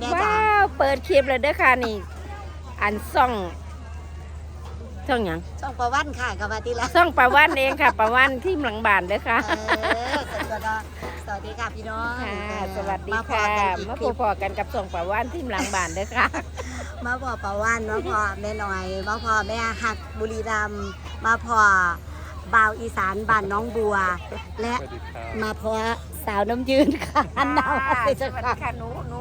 แน่ว้าจ้ะวเปิดคลิปเลยเด้อค่ะนี่ อันซ่องซ่องหยังช่องประวันค่ะกับมาทีละซ่องประวันเองค่ะประวันที่หลังบานเด้อค่ะเออสวัสดีค่ะสวัสดีค่ะพี่น้องค่ะเออสวัสดีมาพอค่ะกันอีกมาคลิปพอๆกันกับซ่องประวันที่หลังบานเด้อค่ะมาพอประวันมาพอแม่หน่อยมาพอแม่หักบุรีรัมย์มาพอบ่าวอีสานบ้านน้องบัว และมาพอสาวน้ำยืนค่ะอันนาวาสิสจ้ะวัสดีค่ะค่ะหนูหนู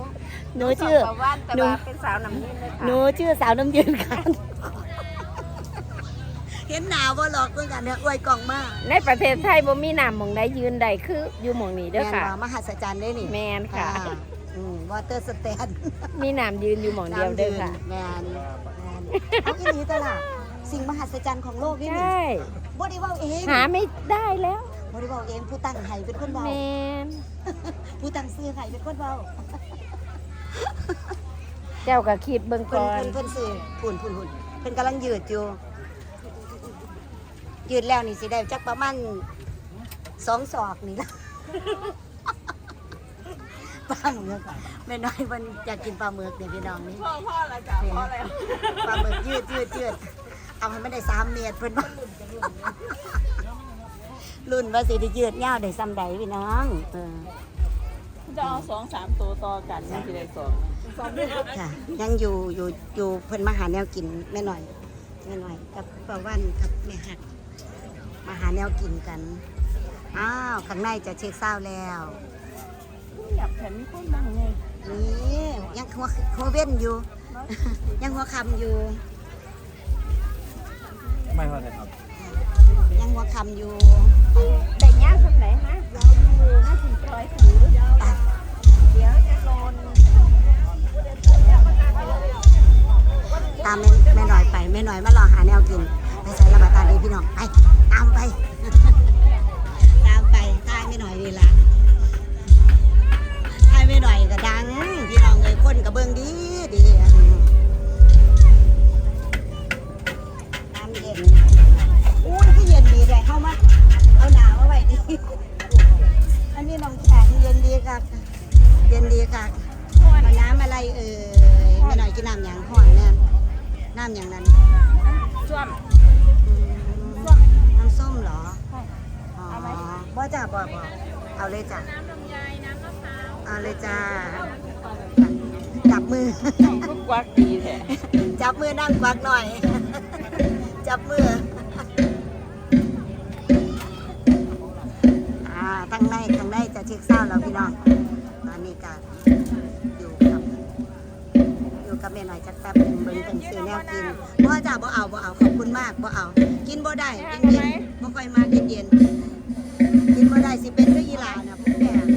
หนูชื่อประวันแต่หนูว่าเป็นสาวน้ำนิ่เลยค่ะหนูชื่อสาวน้ำยืนค่ะเห็นหนาวบ่หลอกเพื่อนกันเนี่ยอวยกล่องมากในประเทศไทยบ่มีน้ำหมองใดยืนใดคืออยู่หมองนี้เด้อค่ะแม่นบ่มหัศจรรย์ได้นี่แมนค่ะ วอเตอร์สแตนมีน้ำยืนอยู่หมองเดียวเด้อค่ะ แมนแมนเอาอีนี้ตลาดสิ่งมหัศจรรย์ของโลกนี่ใชนี่่ บ่ได้เว้าเองหาไม่ได้แล้วบ่ได้เว้าเองผู้ตั้งไห้เป็นคนเว้าแมนผู้ตั้งซื้อไห้เป็นคนเว้า เจ้าก็คิดเบิ่งเพิ่นก่อนเพิ่นเพิ่นซื้อพุ่นพุ่นพุ่นเพิ่นกำลังยืดอยู่ ยืดแล้วนี่สิได้จักประมาณสองศอกนี่ละ ปลาหมึกแม่น้อยมันอยากกินปลาหมึกเนี่ยพี่น้องนี่ พ่อพ่ออะไรจ้ะพ่ออะไรปลาหมึกยืดยืดยืดเอาให้มันได้สามเมตรเพิ่นว่ารุ่นว่าสิได้ยืดยาวได้ซ้ำใดพี่น้องเออ จะเอาสองสามตัวต่อกันมันจะได้สองค่ะ ยังอยู่อยู่อยู่เพิ่นมาหาแนวกินแม่หน่อยแม่หน่อยกับป้าวันกับแม่หักมาหาแนวกินกันอ้าวข้างในจะเช็คเศร้าแล้วอยากเห็นคนบ้างไงนี่ยังหัวหัวเว้นอยู่ ยังหัวคำอยู่ไม่ว่าอะไรครับ ยังหัวคำอยู่แต่ย่างทำไหนฮะเราอยู่น่าสิปล่อยถือไปเดี๋ยวจะโดนตามแม่แม่หน่อยไปแม่หน่อยมารอหาแนวกินไปใส่ระบาดตาดีพี่น้องไปตามไป ย็นดีค่ะเย็นดีค่ะเอาน้ำอะไรเอ่ยแม่หน่อยกินน้ำอย่างห่อนเนี่ยน้ำอย่างนั้นช่วมอืมน้ำส้มเหรออ๋อบ่จ้าบ่บ่เอาเลยจ้ะเอาเลยจ้าจับมือก็กวักดีแท้จับมือนั่งกวักหน่อย จับมืออ่าทางในทางในจะ เช็คเศร้าแล้วพี่น้องตอนนี้ก็อยู่กับอยู่กับแม่หน่อยจักแป๊บหนึงเบิ่งเป็นสีแนวกินบ่จ้าบ่เอาบ่เอาขอบคุณมากบ่เอา กินบ่ได้เย็นๆบ่ค่อยมาเย็นเย็นๆกินบ่ได้สิเป็นคืออีหลาน่ะพวกแก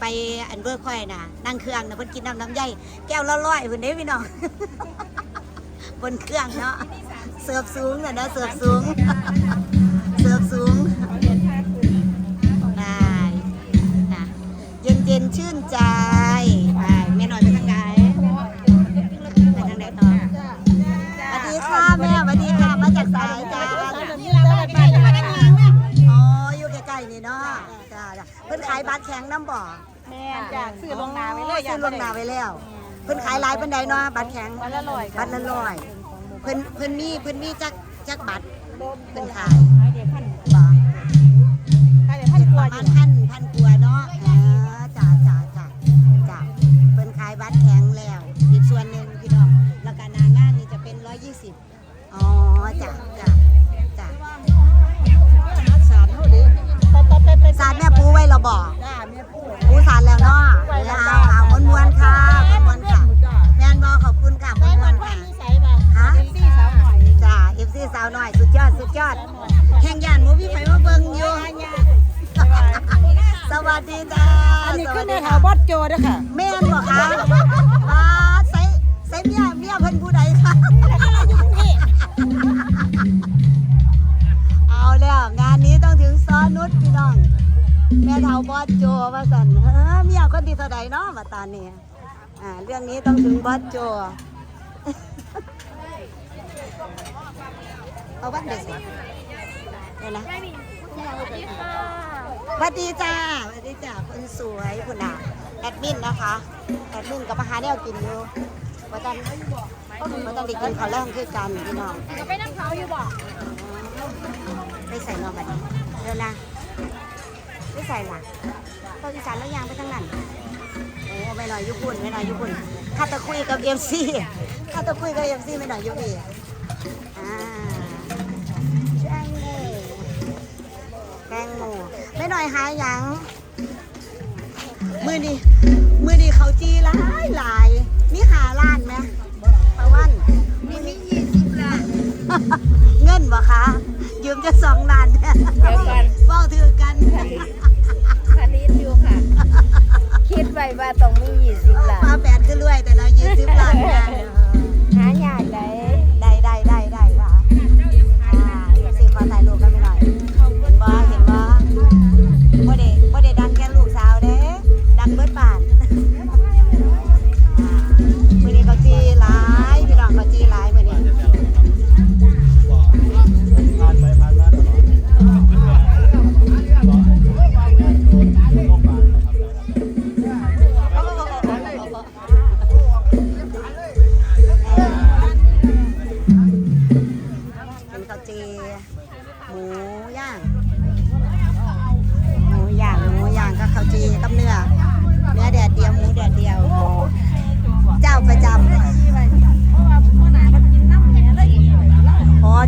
ไปอันเบอร์ค่อยนะนั่งเครื่องนะเพิ่นกินน้ำน้ำใยแก้วละร้อยเพิ่นเด้พี่น้อง บนเครื่องเนาะเสิร์ฟสูงน่ะนะเสิร์ฟสูง ตรแข็งน้ำบ่อแม่จ้ะซื้อลวงหนาไว้เลยซื้อลวงหนาไว้แล้ว เพิ่นขายหลายปานใดเนาะบัตรแข็งวันละร้อยบัตรละร้อยเพิ่นเพิ่นมีเพิ่นมีจักจักบัตรเพิ่นขายขายเดี๋ยวพันบ่ขายเดี๋ยวพันกปว่าระอมายู่ณพันพันกว่าเนาะเออจ้าจ้าจ้าจ้าเพิ่นขายบัตรแข็งแล้วอีกส่วนหนึงพี่น้องแล้วก็หนางานนี่จะเป็น120อ๋อจ้าจ้าจ้าสารเท่าเดิมต่อต่อไปไปสารแม่ปูไว้เรา วัสดีจ้าอันนี้คือสแม่วัสดีถาวบอสโจเด้อค่ะแม่นบ่คะมาใส่ใส่เมียเมียเพิ่นผู้ใดคะเอาแล้วงานนี้ต้องถึงซอนุชพี่น้อง แม่เฒ่าบอสโจว่าสั่นเฮ้อเมียคนที่เท่าใดเนาะมาตอนนี้อ่าเรื่องนี้ต้องถึงบอสโจเอาวันเด็กเดี๋ยวนะ สวัสดีจ้าสวัสดีจ้าคนสวยคุณน่ะแอดมินนะคะแอดมินกับมาหาแนวกินอยู่ว่าตันว่าตันได้กินข้าวแรงคือกันพี่น้องก็ไปนั่งเขาอยู่บ่ไปใส่นอนแบบนี้เดี๋ยวนะไม่ใส่ล่ะตอนอีสานแล้วยางไปทั้งนั้นโอ้ไม่หน่อยยุบุ่นไม่หน่อยยุบุ่นข้าตะคุยกับเอ็มซีข้าตะคุยกับเอ็มซีไม่หน่อยยุบีอ่าใช่เลยแตงโมไม่ หน่อยหายหยัง มือดีมือดีเขาจีหลาย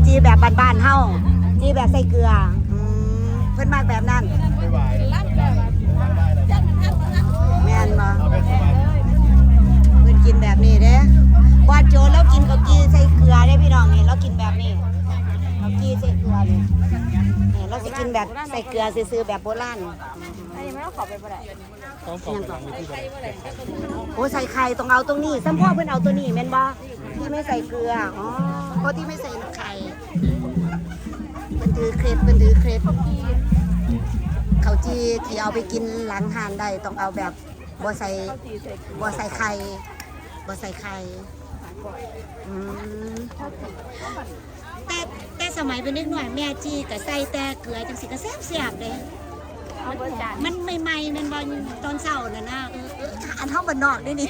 จีแบบบ้านๆเฮาจีแบบใส่เกลืออืมเพิ่นมากแบบนั้นไม่ไหวแม่นบ่เพิ่นกินแบบนี้เด้บอดโจแล้วกินข้าวจีใส่เกลือเด้พี่น้องนี่เรากินแบบนี้ข้าวจีใส่เกลือนี่นี่เราสิกินแบบใส่เกลือซื่อๆแบบโบราณอันนี้ไม่ต้องขอไปบ่ได้โอ้ใส่ไข่ต้องเอาตรงนี้ซ้ำพ่อเพิ่นเอาตัวนี้แม่นบ่ที่ไม่ใส่เกลืออ๋อเพราะที่ไม่ใส่ไข่ เพิ่นถือเครปเพิ่นถือเครปข้าวจีที่เอาไปกินหลังหานได้ต้องเอาแบบบ่ใส่บ่ใส่ไข่บ่ใส่ไข่อืมแต่แต่สมัยเป็นเด็กหน่อยแม่จีก็ใส่แต่เกลือจังสิก็แซ่บๆเด้เอาเบอร์จานมันใหม่ๆแมันบอลตอนเช้าน่ะนะเออเอออันเท่าบันนอกด้วยนี่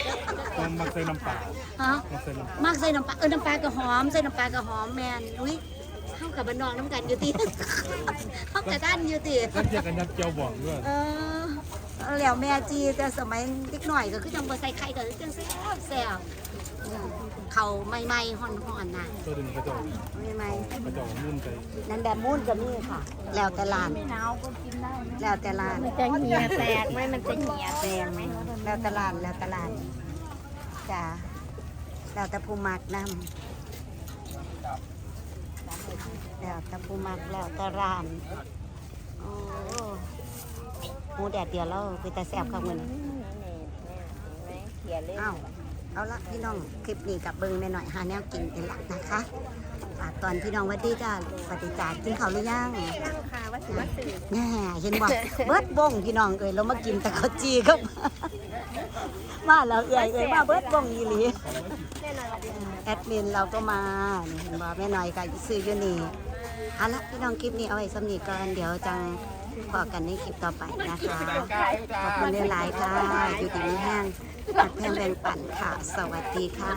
ต้องมาใส่น้ำเปล่าฮะมาใส่น้ำมากใส่น้ำปลาเออน้ำปลาก็หอมใส่น้ำปลาก็หอมแมนอุ้ยเข้า กับบันนอกน้ำกันอยู่ตีเขากับด้านอยู่ตีก็เทียบกันยัดเจียวบอกด้วยเออแล้วแม่จีแต่สมัยเด็กหน่อยก็คือจังบ่ใส่ไข่ก็จังแซ่บแซ่บเขาใหม่ห่อนๆน่ะตัวดึงกระจกใหม่กระจกมุ่นใจๆนั่นแบบมูนก็มีค่ะ แล้วแต่ร้านไม่หนาวก็กินได้แล้วแต่ร้านมันจะเหี่ยแตกไหมมันจะเหี่ยแตกไหมแล้วแต่ลาดแล้วแต่ลาดจ้าแล้วแต่ผู้มักนำ แล้วตะปูมักแล้วแต่รานโอ้หมูแดดเดียวแล้วไปแต่แซ่บข้าวมันนี่นี่นี่เขียเลยอ้าวเอาละพี่น้องคลิปนี้กับเบิ้งแม่หน่อยหาแนวกินเป็นหลักนะคะ ฝากตอนพี่น้องหวัดดีจ้าสวัสดีจ้ากินข้าวหรือยังนั่งค่ะว่าสิว่าสื่อแน่เห็นบ่เบิดบงพี่น้องเอ้ยเรามากินแต่ข้าวจีครับ มาแล้วเอ้ยเอ้ยมาเบิดบงอีหลีแน่นอนว่าดีแอดมินเราก็มานี่เห็นบ่แม่หน่อยกับซื้ออยู่นี่เอาละพี่น้องคลิปนี้เอาไว้สำนีก่อนเดี๋ยวจังพอกันในคลิปต่อไปนะคะขอบคุณหลายๆค่ะอยู่ดีมีแห้งตักแพงแบ่งปันค่ะ สวัสดีค่ะ